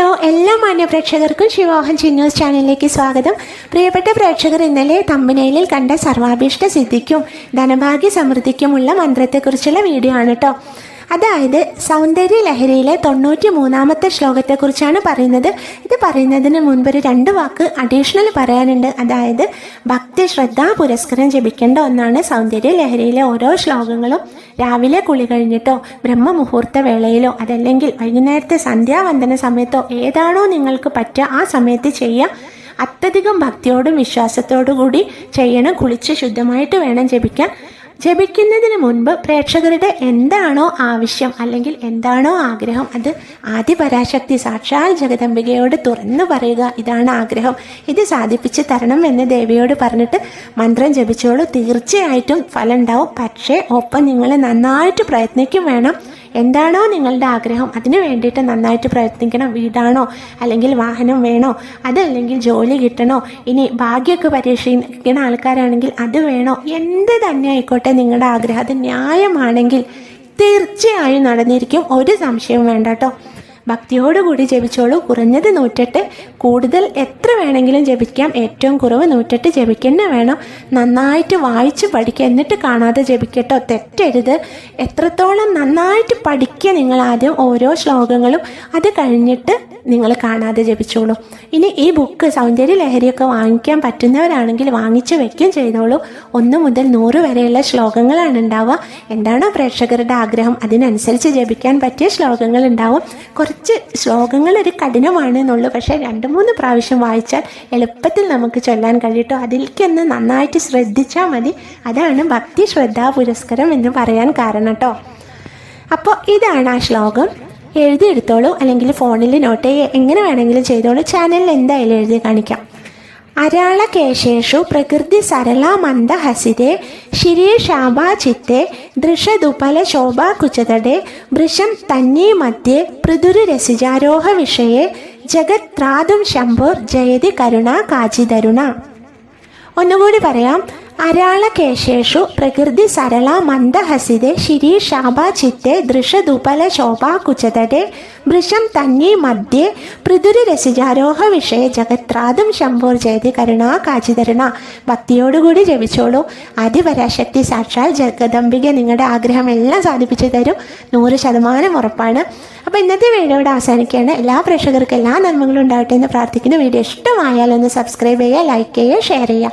Hello എല്ലാ മാന്യ പ്രേക്ഷകർക്കും ശിവോഹൻ ചിന്നൂസ് ചാനലിലേക്ക് സ്വാഗതം. പ്രിയപ്പെട്ട പ്രേക്ഷകർ ഇന്നലെ തമ്പനയിലിൽ കണ്ട സർവാഭീഷ്ട സിദ്ധിക്കും ധനഭാഗ്യ സമൃദ്ധിക്കുമുള്ള മന്ത്രത്തെക്കുറിച്ചുള്ള വീഡിയോ ആണ് കേട്ടോ അതായത് സൗന്ദര്യ ലഹരിയിലെ തൊണ്ണൂറ്റി മൂന്നാമത്തെ ശ്ലോകത്തെക്കുറിച്ചാണ് പറയുന്നത്. ഇത് പറയുന്നതിന് മുൻപ് ഒരു രണ്ട് വാക്ക് അഡീഷണൽ പറയാനുണ്ട്. അതായത് ഭക്തി ശ്രദ്ധ പുരസ്കരം ജപിക്കേണ്ട ഒന്നാണ് സൗന്ദര്യ ലഹരിയിലെ ഓരോ ശ്ലോകങ്ങളും. രാവിലെ കുളി കഴിഞ്ഞിട്ടോ ബ്രഹ്മമുഹൂർത്ത വേളയിലോ അതല്ലെങ്കിൽ വൈകുന്നേരത്തെ സന്ധ്യാവന്ദന സമയത്തോ ഏതാണോ നിങ്ങൾക്ക് പറ്റുക ആ സമയത്ത് ചെയ്യുക അത്യധികം ഭക്തിയോടും വിശ്വാസത്തോടു കൂടി ചെയ്യണം കുളിച്ച് ശുദ്ധമായിട്ട് വേണം ജപിക്കാൻ. ജപിക്കുന്നതിന് മുൻപ് പ്രേക്ഷകരുടെ എന്താണോ ആവശ്യം അല്ലെങ്കിൽ എന്താണോ ആഗ്രഹം അത് ആദിപരാശക്തി സാക്ഷാൽ ജഗദംബികയോട് തുറന്നു പറയുക ഇതാണ് ആഗ്രഹം. ഇത് സാധിപ്പിച്ച് തരണം എന്ന് ദേവിയോട് പറഞ്ഞിട്ട് മന്ത്രം ജപിച്ചോളൂ. തീർച്ചയായിട്ടും ഫലം ഉണ്ടാവും. പക്ഷേ ഒപ്പം നിങ്ങൾ നന്നായിട്ട് പ്രയത്നിക്കും വേണം. എന്താണോ നിങ്ങളുടെ ആഗ്രഹം? അതിനു വേണ്ടിയിട്ട് നന്നായിട്ട് പ്രയത്നിക്കണം. വീടാണോ? അല്ലെങ്കിൽ വാഹനം വേണോ? അതല്ലെങ്കിൽ ജോലി കിട്ടണോ? ഇനി ഭാഗ്യമൊക്കെ പരീക്ഷിക്കുന്ന ആൾക്കാരാണെങ്കിൽ അത് വേണോ? എന്ത് തന്നെ ആയിക്കോട്ടെ നിങ്ങളുടെ ആഗ്രഹം. അത് ന്യായമാണെങ്കിൽ തീർച്ചയായും നടന്നിരിക്കും. ഒരു സംശയവും വേണ്ട കേട്ടോ. ഭക്തിയോടുകൂടി ജപിച്ചോളൂ. കുറഞ്ഞത് നൂറ്റെട്ട്. കൂടുതൽ എത്ര വേണമെങ്കിലും ജപിക്കാം. ഏറ്റവും കുറവ് നൂറ്റെട്ട് ജപിക്കന്നെ വേണം. നന്നായിട്ട് വായിച്ച് പഠിക്കുക. എന്നിട്ട് കാണാതെ ജപിക്കട്ടോ. തെറ്റരുത്. എത്രത്തോളം നന്നായിട്ട് പഠിക്കുക നിങ്ങൾ ആദ്യം ഓരോ ശ്ലോകങ്ങളും. അത് കഴിഞ്ഞിട്ട് നിങ്ങൾ കാണാതെ ജപിച്ചോളൂ. ഇനി ഈ ബുക്ക് സൗന്ദര്യ ലഹരിയൊക്കെ വാങ്ങിക്കാൻ പറ്റുന്നവരാണെങ്കിൽ വാങ്ങിച്ച് വെക്കുകയും ചെയ്തോളൂ. ഒന്ന് മുതൽ നൂറ് വരെയുള്ള ശ്ലോകങ്ങളാണ് ഉണ്ടാവുക. എന്താണോ പ്രേക്ഷകരുടെ ആഗ്രഹം? അതിനനുസരിച്ച് ജപിക്കാൻ പറ്റിയ ശ്ലോകങ്ങൾ ഉണ്ടാവും. കുറച്ച് ശ്ലോകങ്ങൾ ഒരു കഠിനമാണ് എന്നുള്ളൂ. പക്ഷേ രണ്ട് മൂന്ന് പ്രാവശ്യം വായിച്ചാൽ എളുപ്പത്തിൽ നമുക്ക് ചൊല്ലാൻ കഴിയട്ടോ അതിലേക്കൊന്ന് നന്നായിട്ട് ശ്രദ്ധിച്ചാൽ മതി. അതാണ് ഭക്തി ശ്രദ്ധാ പുരസ്കരം എന്ന് പറയാൻ കാരണം കേട്ടോ അപ്പോൾ ഇതാണ് ആ ശ്ലോകം. എഴുതിയെടുത്തോളൂ അല്ലെങ്കിൽ ഫോണിൽ നോട്ട് എങ്ങനെ വേണമെങ്കിലും ചെയ്തോളൂ. ചാനലിൽ എന്തായാലും എഴുതി കാണിക്കാം. അരാള കേശേഷു പ്രകൃതി സരള മന്ദഹസിതെ ശിരീഷാഭാ ചിത്തെ ദൃഷദുപല ശോഭാ കുചതടെ വൃഷം തന്നീ മധ്യേ പൃഥുരു രസിജാരോഹ വിഷയെ ജഗത്രാതും ശംഭുർ ജയതി കരുണ കാചിതരുണ. ഒന്നുകൂടി പറയാം. അരാള കേശേഷു പ്രകൃതി സരള മന്ദഹസിതെ ശിരീഷാഭ ചിത്തെ ദൃശദുപല ശോഭാ കുചതടെ വൃഷം തന്നി മധ്യേ പൃഥുരി രസിജാരോഹ വിഷയ ജഗത്രാദും ശംഭൂർ ജയതി കരുണ കാചിതരുണ ഭക്തിയോടുകൂടി ജപിച്ചോളൂ. ആദിപരാശക്തി സാക്ഷാൽ ജഗദംബിക നിങ്ങളുടെ ആഗ്രഹം എല്ലാം സാധിപ്പിച്ചു തരും. നൂറ് ശതമാനം ഉറപ്പാണ്. അപ്പോൾ ഇന്നത്തെ വീഡിയോയുടെ അവസാനിക്കുകയാണ്. എല്ലാ പ്രേക്ഷകർക്കും എല്ലാ നന്മകളും ഉണ്ടാവട്ടെ എന്ന് പ്രാർത്ഥിക്കുന്നു. വീഡിയോ ഇഷ്ടമായാൽ ഒന്ന് സബ്സ്ക്രൈബ് ചെയ്യുക ലൈക്ക് ചെയ്യുക ഷെയർ ചെയ്യുക.